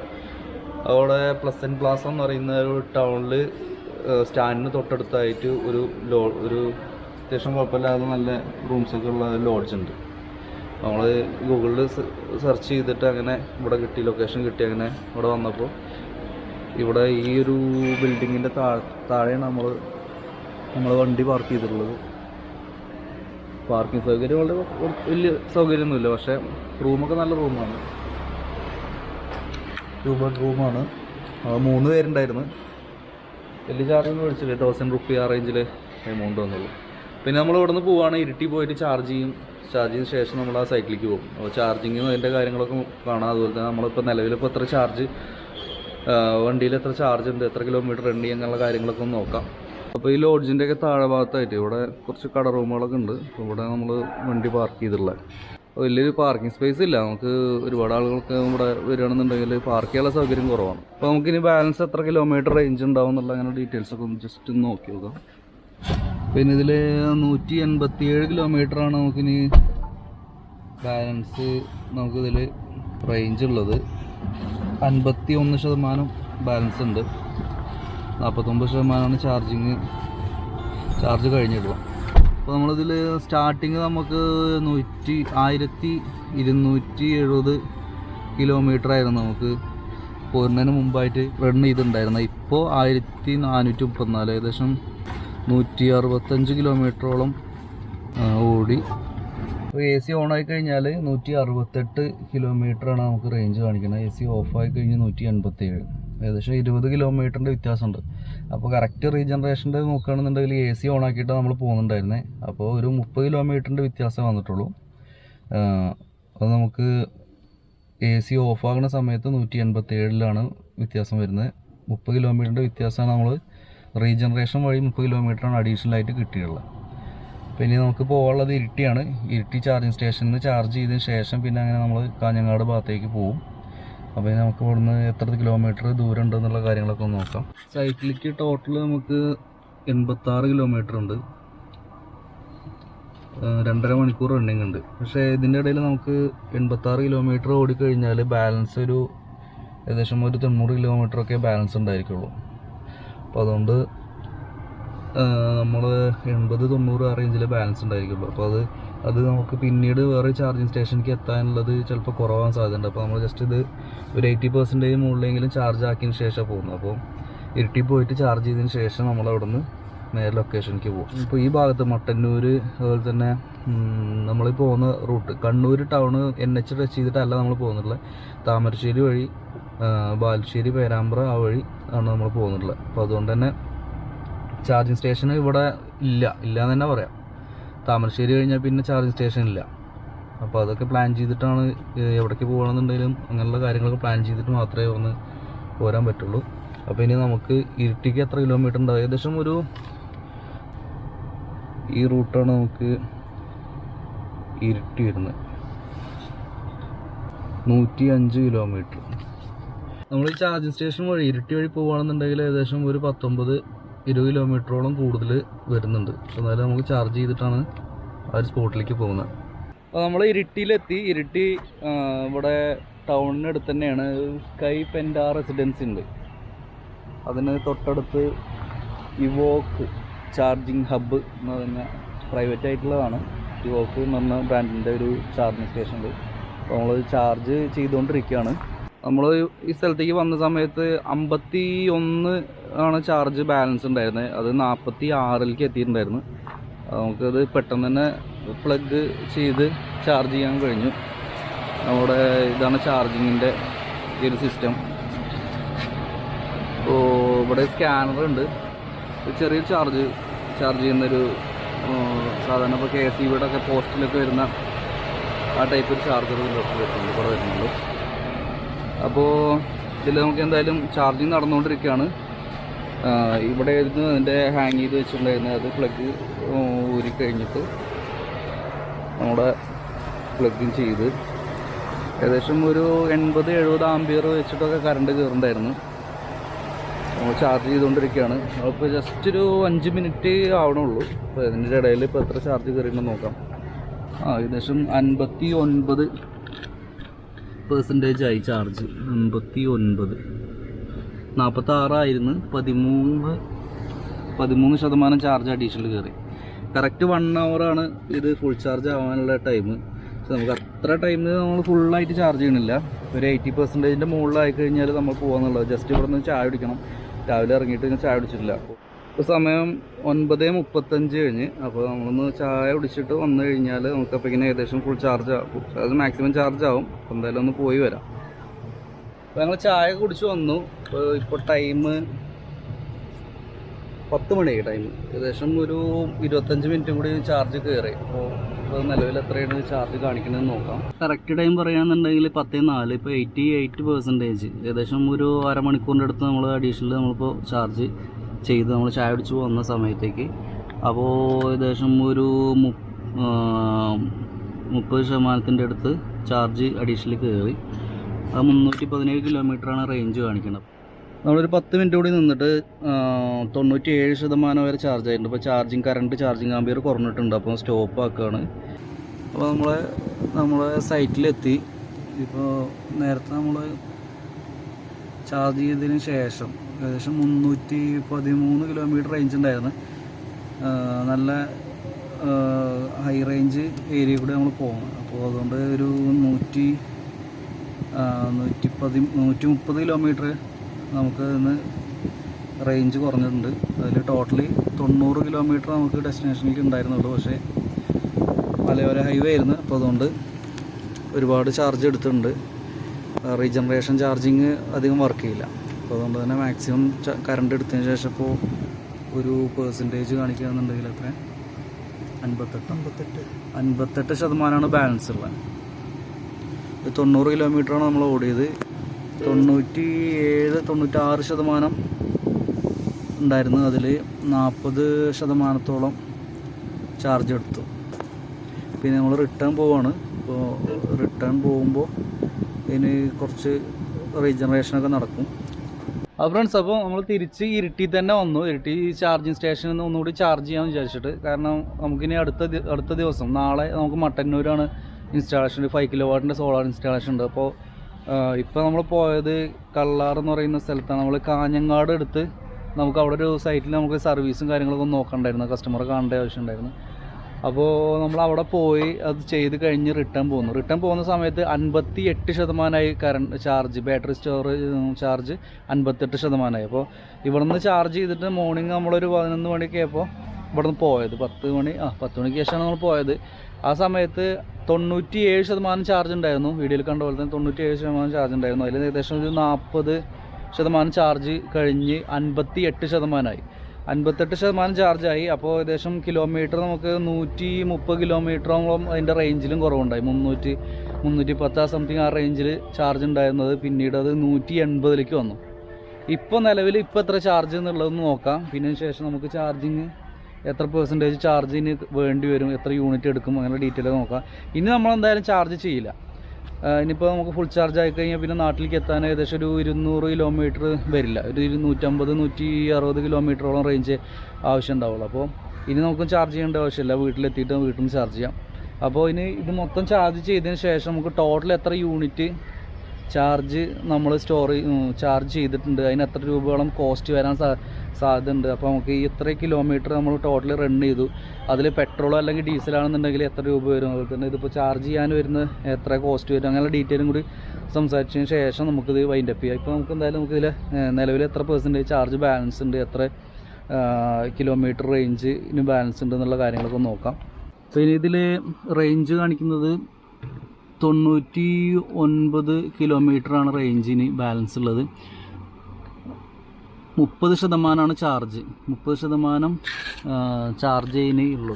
അവിടെ പ്ലസന്റ് പ്ലാസ എന്ന് പറയുന്ന ഒരു ടൗണിൽ സ്റ്റാൻഡിന് തൊട്ടടുത്തായിട്ട് ഒരു ലോ ഒരു അത്യാവശ്യം കുഴപ്പമില്ലാതെ നല്ല റൂംസൊക്കെ ഉള്ള ലോഡ്ജ് ഉണ്ട്. നമ്മൾ ഗൂഗിളിൽ സെർച്ച് ചെയ്തിട്ട് അങ്ങനെ ഇവിടെ കിട്ടി ലൊക്കേഷൻ കിട്ടി അങ്ങനെ ഇവിടെ വന്നപ്പോൾ ഇവിടെ ഈ ഒരു ബിൽഡിങ്ങിന്റെ താഴെ താഴെയാണ് നമ്മൾ നമ്മൾ വണ്ടി പാർക്ക് ചെയ്തിട്ടുള്ളത്. പാർക്കിംഗ് സൗകര്യം വളരെ വലിയ സൗകര്യമൊന്നുമില്ല പക്ഷേ റൂമൊക്കെ നല്ല റൂമാണ് ടു ബെഡ്റൂമാണ് മൂന്ന് പേരുണ്ടായിരുന്നു. വലിയ ചാർജൊന്നും മേടിച്ചില്ല. തൗസൻഡ് റുപ്പി ആ റേഞ്ചിൽ എമൗണ്ട് വന്നുള്ളൂ. പിന്നെ നമ്മൾ ഇവിടെ നിന്ന് പോവുകയാണ് ഇരുട്ടി പോയിട്ട് ചാർജ് ചെയ്യും. ചാർജ് ചെയ്യുന്ന ശേഷം നമ്മൾ ആ സൈറ്റിലേക്ക് പോകും. അപ്പോൾ ചാർജിങ്ങും അതിന്റെ കാര്യങ്ങളൊക്കെ കാണാം. അതുപോലെ തന്നെ നമ്മളിപ്പോൾ നിലവിലിപ്പോൾ എത്ര ചാർജ് വണ്ടിയിൽ എത്ര ചാർജ് ഉണ്ട് എത്ര കിലോമീറ്റർ ഉണ്ട് അങ്ങനെയുള്ള കാര്യങ്ങളൊക്കെ ഒന്ന് നോക്കാം. അപ്പോൾ ഈ ലോഡ്ജിന്റെയൊക്കെ താഴെ ഭാഗത്തായിട്ട് ഇവിടെ കുറച്ച് കട റൂമുകളൊക്കെ ഉണ്ട്. ഇവിടെ നമ്മൾ വണ്ടി പാർക്ക് ചെയ്തിട്ടുള്ളത്. വലിയൊരു പാർക്കിംഗ് സ്പേസ് ഇല്ല. നമുക്ക് ഒരുപാട് ആളുകൾക്ക് ഇവിടെ വരികയാണെന്നുണ്ടെങ്കിൽ പാർക്ക് ചെയ്യാനുള്ള സൗകര്യം കുറവാണ്. അപ്പോൾ നമുക്കിനി ബാലൻസ് എത്ര കിലോമീറ്റർ റേഞ്ച് ഉണ്ടാവും എന്നുള്ള അങ്ങനെ ഡീറ്റെയിൽസ് ഒക്കെ ഒന്ന് ജസ്റ്റ് ഒന്ന് നോക്കി നോക്കാം. പിന്നെ ഇതിൽ നൂറ്റി ഏഴ് കിലോമീറ്ററാണ് നമുക്കിനി ബാലൻസ് നമുക്കിതിൽ റേഞ്ച് ഉള്ളത്. അൻപത്തി ഒന്ന് ശതമാനം ബാലൻസ് ഉണ്ട്. നാൽപ്പത്തൊമ്പത് ശതമാനമാണ് ചാർജിങ് ചാർജ് കഴിഞ്ഞിട്ടുള്ളത്. അപ്പോൾ നമ്മളിതിൽ സ്റ്റാർട്ടിങ് നമുക്ക് നൂറ്റി ആയിരത്തി ഇരുന്നൂറ്റി എഴുപത് കിലോമീറ്റർ ആയിരുന്നു നമുക്ക് പോരുന്നതിന് മുമ്പായിട്ട് റൺ ചെയ്തിട്ടുണ്ടായിരുന്നത്. ഇപ്പോൾ ആയിരത്തി നാനൂറ്റി മുപ്പത്തിനാല് ഏകദേശം നൂറ്റി അറുപത്തഞ്ച് കിലോമീറ്ററോളം ഓടി. അപ്പോൾ എ സി ഓൺ ആയി കഴിഞ്ഞാൽ നൂറ്റി അറുപത്തെട്ട് കിലോമീറ്ററാണ് നമുക്ക് റേഞ്ച് കാണിക്കുന്നത് എ സി ഓഫ് ആയി കഴിഞ്ഞ് നൂറ്റി എൺപത്തേഴ് ഏകദേശം ഇരുപത് കിലോമീറ്ററിന്റെ വ്യത്യാസമുണ്ട്. അപ്പോൾ കറക്റ്റ് റീജനറേഷന്റെ നോക്കുകയാണെന്നുണ്ടെങ്കിൽ എ സി ഓൺ ആക്കിയിട്ട് നമ്മൾ പോകുന്നുണ്ടായിരുന്നേ. അപ്പോൾ ഒരു മുപ്പത് കിലോമീറ്ററിന്റെ വ്യത്യാസം വന്നിട്ടുള്ളൂ. അത് നമുക്ക് എ സി ഓഫ് ആകുന്ന സമയത്ത് നൂറ്റി എൺപത്തേഴിലാണ് വ്യത്യാസം വരുന്നത്. മുപ്പത് കിലോമീറ്ററിന്റെ വ്യത്യാസമാണ് നമ്മൾ റീജനറേഷൻ വഴി മുപ്പത് കിലോമീറ്ററാണ് അഡീഷണൽ ആയിട്ട് കിട്ടിയിട്ടുള്ളത്. പിന്നെ നമുക്ക് പോകാനുള്ളത് ഇരിട്ടിയാണ്. ഇരിട്ടി ചാർജിങ് സ്റ്റേഷനിൽ നിന്ന് ചാർജ് ചെയ്തതിന് ശേഷം പിന്നെ അങ്ങനെ നമ്മൾ കാഞ്ഞങ്ങാട് ഭാഗത്തേക്ക് പോകും അപ്പോൾ നമുക്ക് ഇവിടുന്ന് എത്ര കിലോമീറ്റർ ദൂരം ഉണ്ട് എന്നുള്ള കാര്യങ്ങളൊക്കെ ഒന്ന് നോക്കാം. സൈക്കിളിക്ക് ടോട്ടൽ നമുക്ക് എൺപത്താറ് കിലോമീറ്റർ ഉണ്ട്. രണ്ടര മണിക്കൂർ റണ്ണിങ് ഉണ്ട്. പക്ഷേ ഇതിന്റെ ഇടയിൽ നമുക്ക് എൺപത്താറ് കിലോമീറ്റർ ഓടിക്കഴിഞ്ഞാൽ ബാലൻസ് ഒരു ഏകദേശം ഒരു തൊണ്ണൂറ് കിലോമീറ്റർ ഒക്കെ ബാലൻസ് ഉണ്ടായിരിക്കുള്ളൂ. അപ്പോൾ അതുകൊണ്ട് നമ്മൾ എൺപത് തൊണ്ണൂറ് ആ റേഞ്ചിൽ ബാലൻസ് ഉണ്ടായിരിക്കുള്ളൂ. അപ്പോൾ അത് അത് നമുക്ക് പിന്നീട് വേറെ ചാർജിങ് സ്റ്റേഷനിലേക്ക് എത്താനുള്ളത് ചിലപ്പോൾ കുറവാൻ സാധ്യതയുണ്ട്. അപ്പോൾ നമ്മൾ ജസ്റ്റ് ഇത് ഒരു എയ്റ്റി പെർസെന്റേജ് മുകളിലെങ്കിലും ചാർജ് ആക്കിയതിന് ശേഷം പോകുന്നത്. അപ്പോൾ ഇരുട്ടി പോയിട്ട് ചാർജ് ചെയ്തതിന് ശേഷം നമ്മൾ അവിടെ നിന്ന് നേരെ ലൊക്കേഷനിലേക്ക് പോകും. ഇപ്പോൾ ഈ ഭാഗത്ത് മട്ടന്നൂർ അതുപോലെ തന്നെ നമ്മൾ പോകുന്ന route Kannur town N H touch ചെയ്തിട്ടല്ല നമ്മൾ പോകുന്നുള്ളത്. താമരശ്ശേരി വഴി ബാലുശ്ശേരി പേരാമ്പ്ര ആ വഴി ആണ് നമ്മൾ പോകുന്നുള്ളത്. അപ്പോൾ അതുകൊണ്ട് തന്നെ ചാർജിങ് സ്റ്റേഷൻ ഇവിടെ ഇല്ല. ഇല്ല എന്ന് തന്നെ പറയാം. താമരശ്ശേരി കഴിഞ്ഞാൽ പിന്നെ ചാർജിങ് സ്റ്റേഷൻ ഇല്ല. അപ്പോൾ അതൊക്കെ പ്ലാൻ ചെയ്തിട്ടാണ് എവിടേക്ക് പോകണമെന്നുണ്ടെങ്കിലും അങ്ങനെയുള്ള കാര്യങ്ങളൊക്കെ പ്ലാൻ ചെയ്തിട്ട് മാത്രമേ ഒന്ന് പോരാൻ പറ്റുള്ളൂ. അപ്പോൾ ഇനി നമുക്ക് ഇരിട്ടിക്ക് എത്ര കിലോമീറ്റർ ഉണ്ടാവും ഏകദേശം ഒരു ഈ റൂട്ടാണ് നമുക്ക് ഇരിട്ടി വരുന്നത്. നൂറ്റി അഞ്ച് കിലോമീറ്റർ നമ്മൾ ഈ ചാർജിങ് സ്റ്റേഷൻ വഴി ഇരിട്ടി വഴി പോകുകയാണെന്നുണ്ടെങ്കിൽ ഏകദേശം ഒരു പത്തൊമ്പത് ഇരുപത് കിലോമീറ്ററോളം കൂടുതൽ വരുന്നുണ്ട്. എന്നാലും നമുക്ക് ചാർജ് ചെയ്തിട്ടാണ് ആ ഒരു സ്പോട്ടിലേക്ക് പോകുന്നത്. അപ്പോൾ നമ്മൾ ഇരിട്ടിയിലെത്തി. ഇരിട്ടി ഇവിടെ ടൗണിനടുത്ത് തന്നെയാണ്. സ്കൈ പെൻഡ റെസിഡൻസ് ഉണ്ട്. അതിന് തൊട്ടടുത്ത് ഇവോക്ക് ചാർജിങ് ഹബ്ബ് എന്ന് പറഞ്ഞ പ്രൈവറ്റ് ആയിട്ടുള്ളതാണ്. ഇവോക്ക് എന്ന് പറഞ്ഞ ബ്രാൻഡിന്റെ ഒരു ചാർജിങ് സ്റ്റേഷൻ ഉണ്ട്. അപ്പോൾ നമ്മൾ ചാർജ് ചെയ്തുകൊണ്ടിരിക്കുകയാണ്. നമ്മൾ ഈ സ്ഥലത്തേക്ക് വന്ന സമയത്ത് അമ്പത്തി ഒന്ന് ആണ് ചാർജ് ബാലൻസ് ഉണ്ടായിരുന്നത്. അത് നാൽപ്പത്തി ആറിലേക്ക് എത്തിയിട്ടുണ്ടായിരുന്നു നമുക്കത് പെട്ടെന്ന് തന്നെ പ്ലഗ് ചെയ്ത് ചാർജ് ചെയ്യാൻ കഴിഞ്ഞു. നമ്മുടെ ഇതാണ് ചാർജിങ്ങിന്റെ ഈ ഒരു സിസ്റ്റം അപ്പോൾ ഇവിടെ സ്കാനറുണ്ട് ചെറിയ ചാർജ് ചാർജ് ചെയ്യുന്നൊരു സാധാരണ ഇപ്പോൾ കെ എസ് ഇ ഒക്കെ പോസ്റ്റിലൊക്കെ വരുന്ന ആ ടൈപ്പ് ഒരു ചാർജർ വരുന്നുണ്ട് ഇവിടെ വരുന്നുണ്ട് അപ്പോൾ ഇതിൽ നമുക്ക് എന്തായാലും ചാർജിങ് നടന്നുകൊണ്ടിരിക്കുകയാണ്. ഇവിടെ ഇരുന്ന് അതിന്റെ ഹാങ് ചെയ്ത് വെച്ചിട്ടുണ്ടായിരുന്നത് അത് പ്ലഗ് ഊരി കഴിഞ്ഞിട്ട് നമ്മുടെ പ്ലഗിൻ ചെയ്ത്. ഏകദേശം ഒരു എൺപത് എഴുപത് ആംബിയർ വെച്ചിട്ടൊക്കെ കറണ്ട് കയറുന്നുണ്ടായിരുന്നു നമ്മൾ ചാർജ് ചെയ്തുകൊണ്ടിരിക്കുകയാണ്. അപ്പോൾ ജസ്റ്റ് ഒരു അഞ്ച് മിനിറ്റ് ആവണുള്ളൂ അപ്പോൾ ഇതിന്റെ ഇടയിൽ ഇപ്പോൾ എത്ര ചാർജ് കയറിയിട്ടുണ്ടെന്ന് നോക്കാം. ആ ഏകദേശം അൻപത്തി ഒൻപത് പെർസെന്റേജ് ആയി ചാർജ് അൻപത്തി ഒൻപത് നാൽപ്പത്താറായിരുന്നു പതിമൂന്ന് പതിമൂന്ന് ശതമാനം ചാർജ് അഡീഷണൽ കയറി കറക്റ്റ് വൺ ആണ് ഇത് ഫുൾ ചാർജ് ആവാനുള്ള ടൈം പക്ഷെ നമുക്ക് അത്ര ടൈമിൽ നമ്മൾ ഫുള്ളായിട്ട് ചാർജ് ചെയ്യണില്ല. ഒരു എയ്റ്റി പെർസെന്റേജിന്റെ മുകളിലായി കഴിഞ്ഞാൽ നമ്മൾ പോകാന്നുള്ളത് ജസ്റ്റ് ഇവിടെ നിന്ന് ചായ കുടിക്കണം. രാവിലെ ഇറങ്ങിയിട്ട് ചായ കുടിച്ചിട്ടില്ല. ഇപ്പോൾ സമയം ഒൻപത് മുപ്പത്തഞ്ച് കഴിഞ്ഞ്. അപ്പോൾ നമ്മളൊന്ന് ചായ കുടിച്ചിട്ട് വന്നു കഴിഞ്ഞാൽ നമുക്കപ്പോൾ ഇങ്ങനെ ഏകദേശം ഫുൾ ചാർജ് ആവും അത് മാക്സിമം ചാർജ് ആവും. അപ്പോൾ എന്തായാലും ഒന്ന് പോയി വരാം. അപ്പോൾ ഞങ്ങൾ ചായ കുടിച്ച് വന്നു. ഇപ്പോൾ ടൈം പത്ത് മണി ടൈം ഏകദേശം ഒരു ഇരുപത്തഞ്ച് മിനിറ്റും കൂടി ചാർജ് കയറി അപ്പോൾ ഇപ്പോൾ നിലവിൽ എത്രയാണ് ചാർജ് കാണിക്കണമെന്ന് നോക്കാം. കറക്റ്റ് ടൈം പറയുകയാണെന്നുണ്ടെങ്കിൽ പത്തേ നാല് ഇപ്പോൾ എയ്റ്റി എയ്റ്റ് പെർസെന്റേജ് ഏകദേശം ഒരു അരമണിക്കൂറിന്റെ അടുത്ത് നമ്മൾ അഡീഷണൽ നമ്മളിപ്പോൾ ചാർജ് ചെയ്ത് നമ്മൾ ചായ അടിച്ച് വന്ന സമയത്തേക്ക്. അപ്പോൾ ഏകദേശം ഒരു മുപ്പത് ശതമാനത്തിന്റെ അടുത്ത് ചാർജ് അഡീഷണൽ കയറി അത് മുന്നൂറ്റി പതിനേഴ് കിലോമീറ്ററാണ് റേഞ്ച് കാണിക്കുന്നത് നമ്മളൊരു പത്ത് മിനിറ്റ് കൂടി നിന്നിട്ട് തൊണ്ണൂറ്റി ഏഴ് ശതമാനം വരെ ചാർജ് ആയിട്ടുണ്ട്. അപ്പോൾ ചാർജിങ് കറണ്ട് ചാർജിങ് ആമ്പിയർ കുറഞ്ഞിട്ടുണ്ട്. അപ്പോൾ സ്റ്റോപ്പ് ആക്കുകയാണ് അപ്പോൾ നമ്മളെ നമ്മളെ സൈറ്റിലെത്തി ഇപ്പോൾ നേരത്തെ നമ്മൾ ചാർജ് ചെയ്തതിന് ശേഷം ഏകദേശം മുന്നൂറ്റി പതിമൂന്ന് കിലോമീറ്റർ റേഞ്ച് ഉണ്ടായിരുന്നു നല്ല ഹൈ റേഞ്ച് ഏരിയ കൂടെ നമ്മൾ പോകും അപ്പോൾ അതുകൊണ്ട് ഒരു നൂറ്റി നൂറ്റി പതി നൂറ്റി മുപ്പത് കിലോമീറ്റർ നമുക്ക് ഇന്ന് റേഞ്ച് കുറഞ്ഞിട്ടുണ്ട്. അതിൽ ടോട്ടലി തൊണ്ണൂറ് കിലോമീറ്റർ നമുക്ക് ഡെസ്റ്റിനേഷനിലേക്ക് ഉണ്ടായിരുന്നുള്ളൂ. പക്ഷേ മലയോര ഹൈവേ ആയിരുന്നു. അപ്പോൾ അതുകൊണ്ട് ഒരുപാട് ചാർജ് എടുത്തിട്ടുണ്ട്. റീജനറേഷൻ ചാർജിങ് അധികം വർക്ക് ചെയ്യില്ല. അപ്പോൾ അതുകൊണ്ട് തന്നെ മാക്സിമം കറണ്ട് എടുത്തതിന് ശേഷം ഇപ്പോൾ ഒരു പേഴ്സന്റേജ് കാണിക്കുകയാണെന്നുണ്ടെങ്കിൽ അത്ര അൻപത്തെട്ട്. അമ്പത്തെട്ട് അൻപത്തെട്ട് ശതമാനമാണ് ബാലൻസ് ഉള്ളത്. ഒരു തൊണ്ണൂറ് കിലോമീറ്ററാണ് നമ്മൾ ഓടിയത്. തൊണ്ണൂറ്റി ഏഴ് തൊണ്ണൂറ്റാറ് ശതമാനം ഉണ്ടായിരുന്നു. അതിൽ നാൽപ്പത് ശതമാനത്തോളം ചാർജ് എടുത്തു. പിന്നെ നമ്മൾ റിട്ടേൺ പോവാണ്. അപ്പോൾ റിട്ടേൺ പോകുമ്പോൾ ഇതിന് കുറച്ച് റീജനറേഷനൊക്കെ നടക്കും. അപ്പോൾ ഫ്രണ്ട്സ് അപ്പോൾ നമ്മൾ തിരിച്ച് ഇരിട്ടി തന്നെ വന്നു. ഇരിട്ടി ചാർജിങ് സ്റ്റേഷനിൽ നിന്ന് ഒന്നുകൂടി ചാർജ് ചെയ്യാമെന്ന് വിചാരിച്ചിട്ട്. കാരണം നമുക്കിനി അടുത്ത അടുത്ത ദിവസം നാളെ നമുക്ക് മട്ടന്നൂരാണ് ഇൻസ്റ്റാളേഷൻ ഫൈവ് കിലോ വാട്ടിന്റെ സോളാർ ഇൻസ്റ്റാളേഷൻ ഉണ്ട്. അപ്പോൾ ഇപ്പോൾ നമ്മൾ പോയത് കള്ളാർ എന്ന് പറയുന്ന സ്ഥലത്താണ്. നമ്മൾ കാഞ്ഞങ്ങാട് എടുത്ത് നമുക്ക് അവിടെ ഒരു സൈറ്റിൽ നമുക്ക് സർവീസും കാര്യങ്ങളൊക്കെ ഒന്ന് നോക്കണ്ടായിരുന്നു. കസ്റ്റമറെ കാണേണ്ട ആവശ്യമുണ്ടായിരുന്നു അപ്പോൾ നമ്മൾ അവിടെ പോയി അത് ചെയ്ത് കഴിഞ്ഞ് റിട്ടേൺ പോകുന്നു റിട്ടേൺ പോകുന്ന സമയത്ത് അൻപത്തി എട്ട് ശതമാനമായി current charge battery storage charge അൻപത്തെട്ട് ശതമാനമായി. അപ്പോൾ ഇവിടെ നിന്ന് ചാർജ് ചെയ്തിട്ട് മോർണിംഗ് നമ്മളൊരു പതിനൊന്ന് മണിക്കായപ്പോൾ ഇവിടെ നിന്ന് പോയത്. പത്ത് മണി ആ പത്ത് മണിക്ക് ശേഷമാണ് നമ്മൾ പോയത്. ആ സമയത്ത് തൊണ്ണൂറ്റി ഏഴ് ശതമാനം ചാർജ് ഉണ്ടായിരുന്നു. വീഡിയോയിൽ കണ്ട പോലെ തന്നെ തൊണ്ണൂറ്റി ഏഴ് ശതമാനം ചാർജ് ഉണ്ടായിരുന്നു. അതിൽ ഏകദേശം ഒരു നാൽപ്പത് ശതമാനം ചാർജ് കഴിഞ്ഞ് അൻപത്തി എട്ട് ശതമാനമായി. അൻപത്തെട്ട് ശതമാനം ചാർജായി അപ്പോൾ ഏകദേശം കിലോമീറ്റർ നമുക്ക് നൂറ്റി മുപ്പത് കിലോമീറ്ററോളം അതിന്റെ റേഞ്ചിലും കുറവുണ്ടായി. മുന്നൂറ്റി മുന്നൂറ്റി പത്ത് സംതിങ് ആ റേഞ്ചിൽ ചാർജ് ഉണ്ടായിരുന്നത് പിന്നീട് അത് നൂറ്റി എൺപതിലേക്ക് വന്നു. ഇപ്പോൾ നിലവിൽ ഇപ്പോൾ എത്ര ചാർജ് എന്നുള്ളതെന്ന് നോക്കാം. പിന്നെ ശേഷം നമുക്ക് ചാർജിങ് എത്ര പെർസെന്റേജ് ചാർജിന് വേണ്ടി വരും എത്ര യൂണിറ്റ് എടുക്കും അങ്ങനെ ഡീറ്റെയിൽ നോക്കാം. ഇനി നമ്മൾ എന്തായാലും ചാർജ് ചെയ്യില്ല. ഇനിയിപ്പോൾ നമുക്ക് ഫുൾ ചാർജ് ആയി കഴിഞ്ഞാൽ പിന്നെ നാട്ടിലേക്ക് എത്താൻ ഏകദേശം ഒരു ഇരുന്നൂറ് കിലോമീറ്റർ വരില്ല. ഒരു ഇരുന്നൂറ്റമ്പത് നൂറ്റി അറുപത് കിലോമീറ്ററോളം റേഞ്ച് ആവശ്യം ഉണ്ടാവുള്ളൂ. അപ്പോൾ ഇനി നമുക്ക് ചാർജ് ചെയ്യേണ്ട ആവശ്യമില്ല. വീട്ടിലെത്തിയിട്ട് വീട്ടിൽ നിന്ന് ചാർജ് ചെയ്യാം. അപ്പോൾ ഇനി ഇത് മൊത്തം ചാർജ് ചെയ്തതിന് ശേഷം നമുക്ക് ടോട്ടൽ എത്ര യൂണിറ്റ് ചാർജ് നമ്മൾ സ്റ്റോർ ചാർജ് ചെയ്തിട്ടുണ്ട്. അതിന് എത്ര രൂപയോളം കോസ്റ്റ് വരാൻ സാധ്യതയുണ്ട്. അപ്പോൾ നമുക്ക് ഈ എത്ര കിലോമീറ്റർ നമ്മൾ ടോട്ടൽ റൺ ചെയ്തു. അതിൽ പെട്രോളോ അല്ലെങ്കിൽ ഡീസലാണെന്നുണ്ടെങ്കിൽ എത്ര രൂപ വരും? അതുപോലെ തന്നെ ഇതിപ്പോൾ ചാർജ് ചെയ്യാൻ വരുന്ന എത്ര കോസ്റ്റ് വരും? അങ്ങനെയുള്ള ഡീറ്റെയിലും കൂടി സംസാരിച്ചതിന് ശേഷം നമുക്കിത് വൈൻഡപ്പ് ചെയ്യാം. ഇപ്പോൾ നമുക്ക് എന്തായാലും നമുക്കിതിൽ നിലവിൽ എത്ര പെർസെന്റേജ് ചാർജ് ബാലൻസ് ഉണ്ട്? എത്ര കിലോമീറ്റർ റേഞ്ച് ഇനി ബാലൻസ് ഉണ്ട് എന്നുള്ള കാര്യങ്ങളൊക്കെ നോക്കാം. ഇനി ഇതിൽ റേഞ്ച് കാണിക്കുന്നത് തൊണ്ണൂറ്റി ഒൻപത് കിലോമീറ്ററാണ് റേഞ്ചിന് ബാലൻസ് ഉള്ളത്. മുപ്പത് ശതമാനമാണ് ചാർജ്. മുപ്പത് ശതമാനം ചാർജ് ചെയ്യുന്നേ ഉള്ളൂ.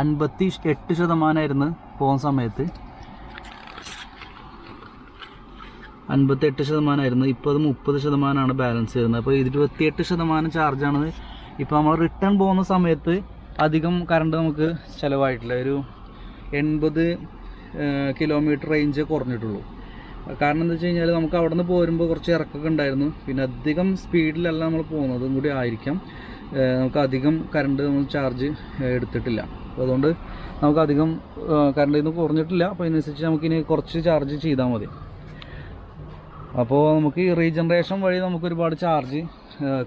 അൻപത്തി എട്ട് ശതമാനമായിരുന്നു പോകുന്ന സമയത്ത്. അൻപത്തെട്ട് ശതമാനമായിരുന്നു ഇപ്പോൾ അത് മുപ്പത് ശതമാനമാണ് ബാലൻസ് വരുന്നത്. അപ്പോൾ ഇരുപത്തിയെട്ട് ശതമാനം ചാർജാണ് ഇപ്പോൾ നമ്മൾ റിട്ടേൺ പോകുന്ന സമയത്ത് അധികം കറണ്ട് നമുക്ക് ചിലവായിട്ടില്ല. ഒരു എൺപത് കിലോമീറ്റർ റേഞ്ച് കുറഞ്ഞിട്ടുള്ളൂ. കാരണം എന്താ വെച്ച് കഴിഞ്ഞാൽ നമുക്ക് അവിടെ നിന്ന് പോരുമ്പോൾ കുറച്ച് ഇറക്കൊക്കെ ഉണ്ടായിരുന്നു. പിന്നെ അധികം സ്പീഡിലല്ല നമ്മൾ പോകുന്നതും കൂടി ആയിരിക്കാം. നമുക്ക് അധികം കറണ്ട് നമ്മൾ ചാർജ് എടുത്തിട്ടില്ല. അപ്പോൾ അതുകൊണ്ട് നമുക്ക് അധികം കറണ്ട് ഇന്ന് കുറഞ്ഞിട്ടില്ല. അപ്പോൾ അതിനനുസരിച്ച് നമുക്കിനി കുറച്ച് ചാർജ് ചെയ്താൽ മതി. അപ്പോൾ നമുക്ക് ഈ റീജനറേഷൻ വഴി നമുക്ക് ഒരുപാട് ചാർജ്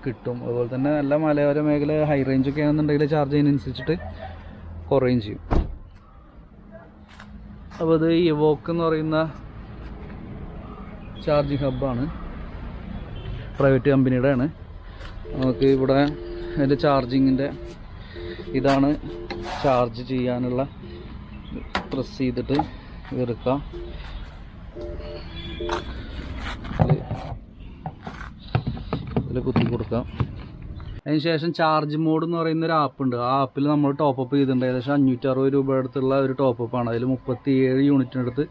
കിട്ടും. അതുപോലെ തന്നെ നല്ല മലയോര മേഖല ഹൈ റേഞ്ച് ഒക്കെ ആണെന്നുണ്ടെങ്കിൽ ചാർജ് ചെയ്യുന്നതിനനുസരിച്ചിട്ട് കുറയുകയും ചെയ്യും. അപ്പോൾ ഈ ഇവോക്ക് എന്ന് പറയുന്ന ചാർജിങ് ഹബ്ബാണ് പ്രൈവറ്റ് കമ്പനിയുടെ ആണ് നമുക്ക് ഇവിടെ അതിന്റെ ചാർജിങ്ങിന്റെ ഇതാണ് ചാർജ് ചെയ്യാനുള്ള പ്രസ് ചെയ്തിട്ട് ഇറക്കാം ഇതിൽ കുത്തി കൊടുക്കാം. അതിന് ശേഷം ചാർജ് മോഡ് എന്ന് പറയുന്ന ഒരു ആപ്പ് ഉണ്ട്. ആ ആപ്പിൽ നമ്മൾ ടോപ്പ് അപ്പ് ചെയ്തിട്ടുണ്ട്. ഏകദേശം അഞ്ഞൂറ്റി അറുപത് രൂപ അടുത്തുള്ള ഒരു ടോപ്പ് അപ്പ് ആണ്. അതിൽ മുപ്പത്തി ഏഴ് യൂണിറ്റിനടുത്ത്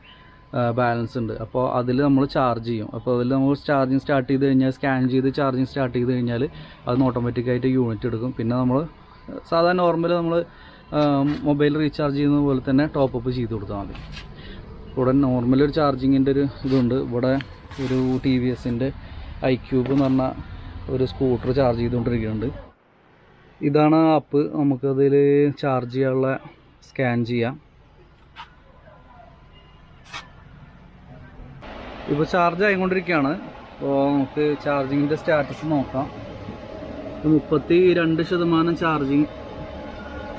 ബാലൻസ് ഉണ്ട്. അപ്പോൾ അതിൽ നമ്മൾ ചാർജ് ചെയ്യും. അപ്പോൾ അതിൽ നമ്മൾ ചാർജിങ് സ്റ്റാർട്ട് ചെയ്ത് കഴിഞ്ഞാൽ സ്കാൻ ചെയ്ത് ചാർജിങ് സ്റ്റാർട്ട് ചെയ്ത് കഴിഞ്ഞാൽ അത് ഓട്ടോമാറ്റിക്കായിട്ട് യൂണിറ്റ് എടുക്കും. പിന്നെ നമ്മൾ സാധാരണ നോർമൽ നമ്മൾ മൊബൈൽ റീചാർജ് ചെയ്യുന്നത് പോലെ തന്നെ ടോപ്പ് അപ്പ് ചെയ്ത് കൊടുത്താൽ മതി. ഇവിടെ നോർമൽ ഒരു ചാർജിങ്ങിന്റെ ഒരു ഇതുണ്ട്. ഇവിടെ ഒരു ടി വി എസിന്റെ ഐ ക്യൂബ് എന്ന് പറഞ്ഞ ഒരു സ്കൂട്ടർ ചാർജ് ചെയ്തുകൊണ്ടിരിക്കുന്നുണ്ട്. ഇതാണ് ആപ്പ് നമുക്കതിൽ ചാർജ് ചെയ്യാനുള്ള സ്കാൻ ചെയ്യാം. ഇപ്പോൾ ചാർജ് ആയിക്കൊണ്ടിരിക്കുകയാണ്. അപ്പോൾ നമുക്ക് ചാർജിങ്ങിന്റെ സ്റ്റാറ്റസ് നോക്കാം. മുപ്പത്തി രണ്ട് ശതമാനം ചാർജിങ്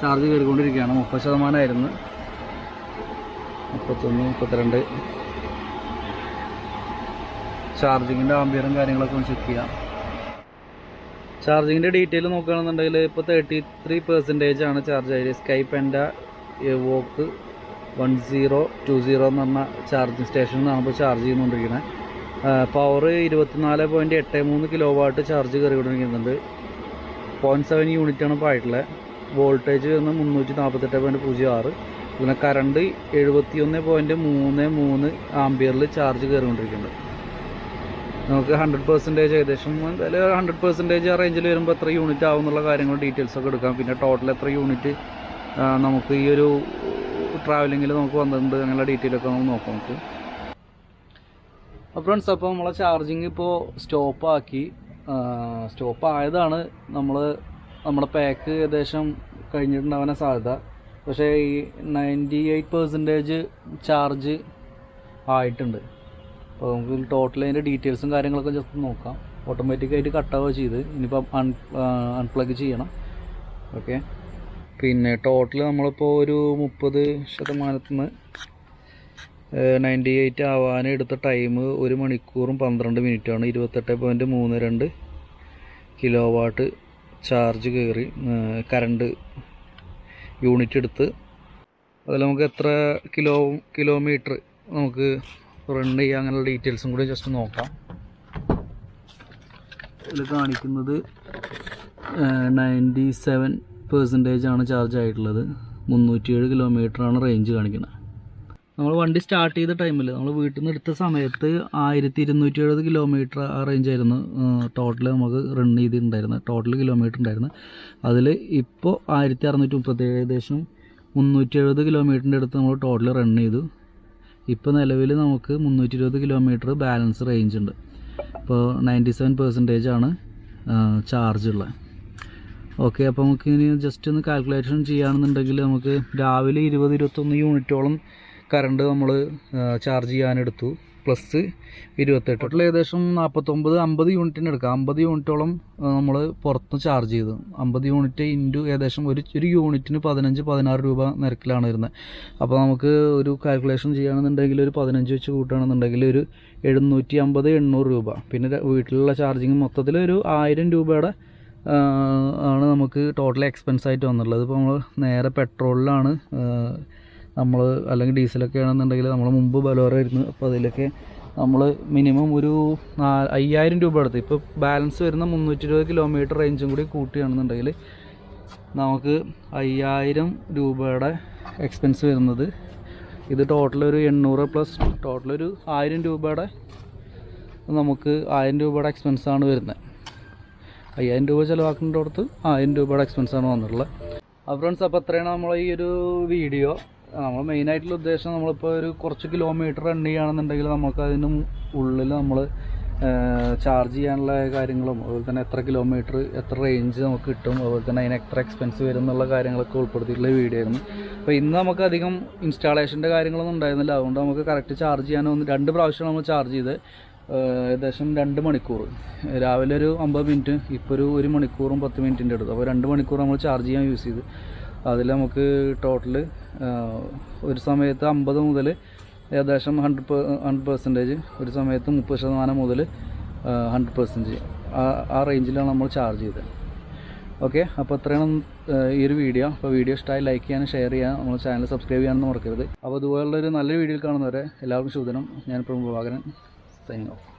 ചാർജ് കയറിക്കൊണ്ടിരിക്കുകയാണ്. മുപ്പത് ശതമാനമായിരുന്നു. മുപ്പത്തൊന്ന് മുപ്പത്തിരണ്ട്. ചാർജിങ്ങിന്റെ ആംബിയറും കാര്യങ്ങളൊക്കെ ഒന്ന് ചെക്ക് ചെയ്യാം. ചാർജിങ്ങിന്റെ ഡീറ്റെയിൽ നോക്കുകയാണെന്നുണ്ടെങ്കിൽ ഇപ്പോൾ തേർട്ടി ത്രീ പെർസെന്റേജ് ആണ് ചാർജ് ആയത് സ്കൈപ്പ് എന്റെ Evoke one zero two zero എന്ന് പറഞ്ഞ ചാർജിങ് സ്റ്റേഷനിൽ നിന്നാണ് ഇപ്പോൾ ചാർജ് ചെയ്തുകൊണ്ടിരിക്കുന്നത് പവർ ഇരുപത്തിനാല് പോയിന്റ് എട്ട് മൂന്ന് കിലോ വാട്ട് ചാർജ് കയറിക്കൊണ്ടിരിക്കുന്നുണ്ട്. പോയിന്റ് സെവൻ യൂണിറ്റാണ് ഇപ്പോൾ ആയിട്ടുള്ളത് വോൾട്ടേജ് വരുന്നത് മുന്നൂറ്റി നാൽപ്പത്തെട്ട് പോയിന്റ് പൂജ്യം ആറ്. പിന്നെ കറണ്ട് എഴുപത്തി ഒന്ന് പോയിന്റ് മൂന്ന് മൂന്ന് ആംബിയറിൽ ചാർജ് കയറിക്കൊണ്ടിരിക്കുന്നുണ്ട്. നമുക്ക് ഹൺഡ്രഡ് പെർസെന്റേജ് ഏകദേശം എന്തായാലും ഹൺഡ്രഡ് പെർസെന്റേജ് ആ റേഞ്ചിൽ വരുമ്പോൾ എത്ര യൂണിറ്റ് ആവും എന്നുള്ള കാര്യങ്ങൾ ഡീറ്റെയിൽസ് ഒക്കെ എടുക്കാം. പിന്നെ ടോട്ടൽ എത്ര യൂണിറ്റ് നമുക്ക് ഈ ഒരു ട്രാവലിങ്ങിൽ നമുക്ക് വന്നിട്ടുണ്ട്. അങ്ങനെയുള്ള ഡീറ്റെയിൽ ഒക്കെ നമുക്ക് നോക്കാം നമുക്ക്. അപ്പോൾ ഫ്രണ്ട്സ് അപ്പോൾ നമ്മളെ ചാർജിങ് ഇപ്പോൾ സ്റ്റോപ്പാക്കി സ്റ്റോപ്പ് ആയതാണ് നമ്മൾ നമ്മുടെ പാക്ക് ഏകദേശം കഴിഞ്ഞിട്ടുണ്ടാവാൻ സാധ്യത. പക്ഷേ ഈ നയന്റി എയ്റ്റ് പെർസെന്റേജ് ചാർജ് ആയിട്ടുണ്ട്. അപ്പോൾ നമുക്ക് ടോട്ടൽ അതിന്റെ ഡീറ്റെയിൽസും കാര്യങ്ങളൊക്കെ ജസ്റ്റ് നോക്കാം. ഓട്ടോമാറ്റിക്കായിട്ട് കട്ടാവുക ചെയ്ത് ഇനിയിപ്പം അൺ അൺപ്ലഗ് ചെയ്യണം. ഓക്കെ പിന്നെ ടോട്ടൽ നമ്മളിപ്പോൾ ഒരു മുപ്പത് ശതമാനത്തിൽ നിന്ന് നയന്റി എയ്റ്റ് ആവാൻ എടുത്ത ടൈം ഒരു മണിക്കൂറും പന്ത്രണ്ട് മിനിറ്റാണ് ഇരുപത്തെട്ട് പോയിന്റ് മൂന്ന് രണ്ട് കിലോ വാട്ട് ചാർജ് കയറി കറണ്ട് യൂണിറ്റ് എടുത്ത്. അതിൽ നമുക്ക് എത്ര കിലോ കിലോമീറ്റർ നമുക്ക് റൺ ചെയ്യുക അങ്ങനെയുള്ള ഡീറ്റെയിൽസും കൂടി ജസ്റ്റ് നോക്കാം. ഇതിൽ കാണിക്കുന്നത് നയന്റി സെവൻ പെർസെന്റേജ് ആണ് ചാർജ് ആയിട്ടുള്ളത്. മുന്നൂറ്റിയേഴ് കിലോമീറ്ററാണ് റേഞ്ച് കാണിക്കുന്നത്. നമ്മൾ വണ്ടി സ്റ്റാർട്ട് ചെയ്ത ടൈമിൽ നമ്മൾ വീട്ടിൽ നിന്ന് എടുത്ത സമയത്ത് ആയിരത്തി ഇരുന്നൂറ്റി എഴുപത് കിലോമീറ്റർ ആ റേഞ്ച് ആയിരുന്നു. ടോട്ടൽ നമുക്ക് റൺ ചെയ്തിട്ടുണ്ടായിരുന്നത് ടോട്ടൽ കിലോമീറ്റർ ഉണ്ടായിരുന്നു. അതിൽ ഇപ്പോൾ ആയിരത്തി അറുന്നൂറ്റി മുപ്പത്തേഴ് ഏകദേശം മുന്നൂറ്റി എഴുപത് കിലോമീറ്ററിന്റെ അടുത്ത് നമ്മൾ ടോട്ടൽ റൺ ചെയ്തു. ഇപ്പോൾ നിലവിൽ നമുക്ക് മുന്നൂറ്റി ഇരുപത് കിലോമീറ്റർ ബാലൻസ് റേഞ്ച് ഉണ്ട്. ഇപ്പോൾ നയന്റി സെവൻ പെർസെന്റേജ് ആണ് ചാർജ് ഉള്ളത്. ഓക്കെ അപ്പോൾ നമുക്ക് ഇനി ജസ്റ്റ് ഒന്ന് കാൽക്കുലേഷൻ ചെയ്യുകയാണെന്നുണ്ടെങ്കിൽ നമുക്ക് രാവിലെ ഇരുപത് ഇരുപത്തൊന്ന് യൂണിറ്റോളം കറണ്ട് നമ്മൾ ചാർജ് ചെയ്യാനെടുത്തു. പ്ലസ് ഇരുപത്തെട്ട്. ടോട്ടൽ ഏകദേശം നാൽപ്പത്തൊമ്പത് അമ്പത് യൂണിറ്റിന് എടുക്കാം. അമ്പത് യൂണിറ്റോളം നമ്മൾ പുറത്ത് ചാർജ് ചെയ്തു. അമ്പത് യൂണിറ്റ് ഇന്റു ഏകദേശം ഒരു ഒരു യൂണിറ്റിന് പതിനഞ്ച് പതിനാറ് രൂപ നിരക്കിലാണ് വരുന്നത്. അപ്പോൾ നമുക്ക് ഒരു കാൽക്കുലേഷൻ ചെയ്യുകയാണെന്നുണ്ടെങ്കിൽ ഒരു പതിനഞ്ച് വെച്ച് കൂട്ടുകയാണെന്നുണ്ടെങ്കിൽ ഒരു എഴുന്നൂറ്റി അമ്പത് എണ്ണൂറ് രൂപ. പിന്നെ വീട്ടിലുള്ള ചാർജിങ് മൊത്തത്തിൽ ഒരു ആയിരം രൂപയുടെ ആണ് നമുക്ക് ടോട്ടൽ എക്സ്പെൻസ് ആയിട്ട് വന്നിട്ടുള്ളത്. ഇപ്പോൾ നമ്മൾ നേരെ പെട്രോളിലാണ് നമ്മൾ അല്ലെങ്കിൽ ഡീസലൊക്കെ ആണെന്നുണ്ടെങ്കിൽ നമ്മൾ മുമ്പ് ബലോറ ആയിരുന്നു അപ്പോൾ അതിലൊക്കെ നമ്മൾ മിനിമം ഒരു നാ അയ്യായിരം രൂപ എടുത്ത്. ഇപ്പോൾ ബാലൻസ് വരുന്ന മുന്നൂറ്റി ഇരുപത് കിലോമീറ്റർ റേഞ്ചും കൂടി കൂട്ടുകയാണെന്നുണ്ടെങ്കിൽ നമുക്ക് അയ്യായിരം രൂപയുടെ എക്സ്പെൻസ് വരുന്നത്. ഇത് ടോട്ടൽ ഒരു എണ്ണൂറ് പ്ലസ് ടോട്ടൽ ഒരു ആയിരം രൂപയുടെ നമുക്ക് ആയിരം രൂപയുടെ എക്സ്പെൻസാണ് വരുന്നത്. അയ്യായിരം രൂപ ചിലവാക്കുന്നിടത്ത് ആയിരം രൂപയുടെ എക്സ്പെൻസ് ആണ് വന്നിട്ടുള്ളത്. അപ്പോൾ ഫ്രണ്ട്സ് അപ്പോൾ അത്രയാണ് നമ്മൾ ഈ ഒരു വീഡിയോ നമ്മൾ മെയിനായിട്ടുള്ള ഉദ്ദേശം നമ്മളിപ്പോൾ ഒരു കുറച്ച് കിലോമീറ്റർ റൺ ചെയ്യുകയാണെന്നുണ്ടെങ്കിൽ നമുക്ക് അതിന് ഉള്ളിൽ നമ്മൾ ചാർജ് ചെയ്യാനുള്ള കാര്യങ്ങളും അതുപോലെ തന്നെ എത്ര കിലോമീറ്റർ എത്ര റേഞ്ച് നമുക്ക് കിട്ടും അതുപോലെ തന്നെ അതിന് എത്ര എക്സ്പെൻസ് വരും എന്നുള്ള കാര്യങ്ങളൊക്കെ ഉൾപ്പെടുത്തിയിട്ടുള്ള വീഡിയോ ആയിരുന്നു. അപ്പോൾ ഇന്ന് നമുക്ക് അധികം ഇൻസ്റ്റാളേഷന്റെ കാര്യങ്ങളൊന്നും ഉണ്ടായിരുന്നില്ല. അതുകൊണ്ട് നമുക്ക് കറക്റ്റ് ചാർജ് ചെയ്യാനൊന്ന് രണ്ട് പ്രാവശ്യം നമ്മൾ ചാർജ് ചെയ്ത് ഏകദേശം രണ്ട് മണിക്കൂർ. രാവിലെ ഒരു അമ്പത് മിനിറ്റ് ഇപ്പോൾ ഒരു ഒരു മണിക്കൂറും പത്ത് മിനിറ്റിന്റെ അടുത്ത്. അപ്പോൾ രണ്ട് മണിക്കൂർ നമ്മൾ ചാർജ് ചെയ്യാൻ യൂസ് ചെയ്ത്. അതിൽ നമുക്ക് ടോട്ടൽ ഒരു സമയത്ത് അമ്പത് മുതൽ ഏകദേശം ഹൺഡ്രഡ് ഹൺഡ്രഡ് പെർസെന്റേജ് ഒരു സമയത്ത് മുപ്പത് ശതമാനം മുതൽ ഹൺഡ്രഡ് പെർസെന്റേജ് ആ റേഞ്ചിലാണ് നമ്മൾ ചാർജ് ചെയ്തത്. ഓക്കെ അപ്പോൾ ഇത്രയാണ് ഈ ഒരു വീഡിയോ അപ്പോൾ വീഡിയോ ഇഷ്ടമായി ലൈക്ക് ചെയ്യാനും ഷെയർ ചെയ്യാൻ നമ്മൾ ചാനൽ സബ്സ്ക്രൈബ് ചെയ്യാനൊന്നും മറക്കരുത്. അപ്പോൾ ഇതുപോലുള്ളൊരു നല്ലൊരു വീഡിയോയിൽ കാണുന്നവരെ എല്ലാവർക്കും ശുഭദിനം. ഞാൻ പ്രമുഖ ഭാഗരൻ സൈനിങ് ഓഫ്